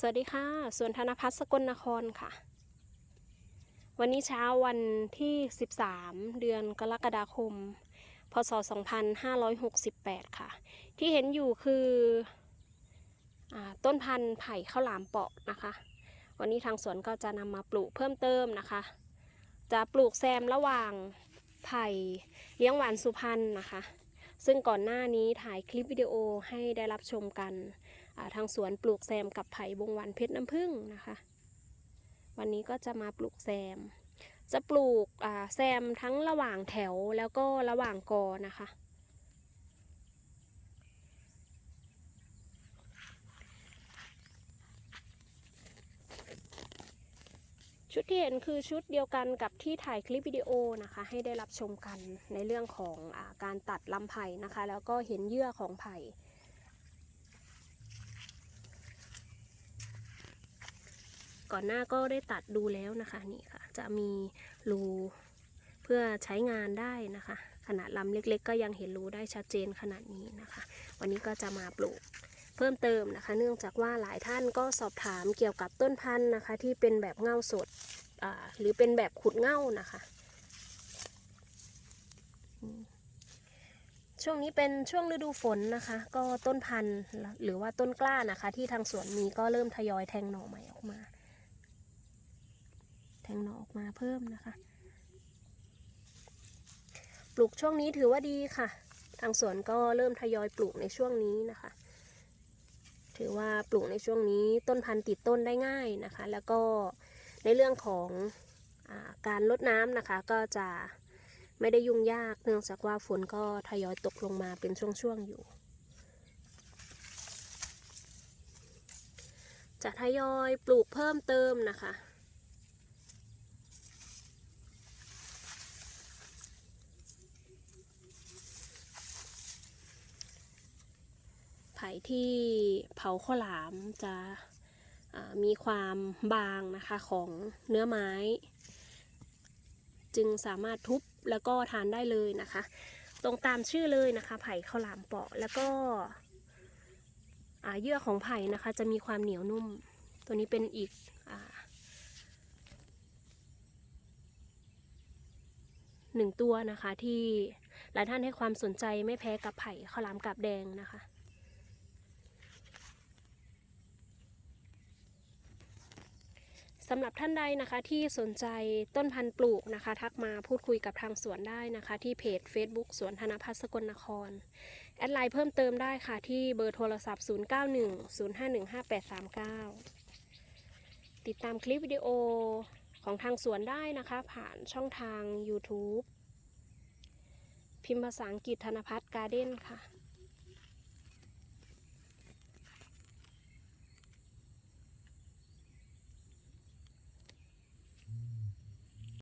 สวัสดีค่ะสวนธนพัฒน์สกลนครค่ะ วันนี้เช้าวันที่ 13 เดือนกรกฎาคม พศ 2568 ค่ะ ที่เห็นอยู่คืออต้นพันธุ์ไผ่ข้าวหลามเปาะนะคะ วันนี้ทางสวนก็จะนำมาปลูกเพิ่มเติมนะคะ จะปลูกแซมระหว่างไผ่เลี้ยงหวานสุพรรณนะคะ ซึ่งก่อนหน้านี้ถ่ายคลิปวิดีโอให้ได้รับชมกันทางสวนปลูกแซมกับไผ่บงวันเพชรน้ำผึ้งนะคะ วันนี้ก็จะมาปลูกแซม จะปลูกแซมทั้งระหว่างแถวแล้วก็ระหว่างกอนะคะ ชุดที่เห็นคือชุดเดียวกันกับที่ถ่ายคลิปวิดีโอนะคะ ให้ได้รับชมกันในเรื่องของอาการตัดลำไผ่นะคะ แล้วก็เห็นเยื่อของไผ่ก่อนหน้าก็ได้ตัดดูแล้วนะคะนี่ค่ะ จะมีรูเพื่อใช้งานได้นะคะ ขนาดลำเล็กๆ ก็ยังเห็นรูได้ชัดเจนขนาดนี้นะคะ วันนี้ก็จะมาปลูก เพิ่มเติมนะคะ เนื่องจากว่าหลายท่านก็สอบถามเกี่ยวกับต้นพันธุ์นะคะ ที่เป็นแบบเง่าสดหรือเป็นแบบขุดเง่านะคะช่วงนี้เป็นช่วงฤดูฝนนะคะ ก็ต้นพันธุ์หรือว่าต้นกล้านะคะ ที่ทางสวนมีก็เริ่มทยอยแทงหน่อใหม่ออกมา แทงหน่อออกมาเพิ่มนะคะ ปลูกช่วงนี้ถือว่าดีค่ะ ทางสวนก็เริ่มทยอยปลูกในช่วงนี้นะคะ ถือว่าปลูกในช่วงนี้ต้นพันธุ์ติดต้นได้ง่ายนะคะ แล้วก็ในเรื่องของอาการลดน้ำนะคะ ก็จะไม่ได้ยุ่งยากเนื่องจากว่าฝนก็ทยอยตกลงมาเป็นช่วงๆอยู่ จะทยอยปลูกเพิ่มเติมนะคะ ไผ่ที่เผาข้าวหลามจะมีความบางนะคะของเนื้อไม้ จึงสามารถทุบแล้วก็ทานได้เลยนะคะ ตรงตามชื่อเลยนะคะ ไผ่ข้าวหลามเปาะแล้วก็เยื่อของไผ่นะคะ จะมีความเหนียวนุ่ม ตัวนี้เป็นอีกอหนึ่งตัวนะคะที่หลายท่านให้ความสนใจไม่แพ้กับไผ่ข้าวหลามกาบแดงนะคะ สำหรับท่านใดนะคะที่สนใจต้นพันธุ์ปลูกนะคะ ทักมาพูดคุยกับทางสวนได้นะคะ ที่เพจ Facebook สวนธนพัฒน์สกลนคร แอดไลน์เพิ่มเติมได้ค่ะ ที่เบอร์โทรศัพท์ 0910515839 ติดตามคลิปวิดีโอของทางสวนได้นะคะ ผ่านช่องทาง YouTube พิมพ์ภาษาอังกฤษธนพัฒน์การ์เด้นค่ะ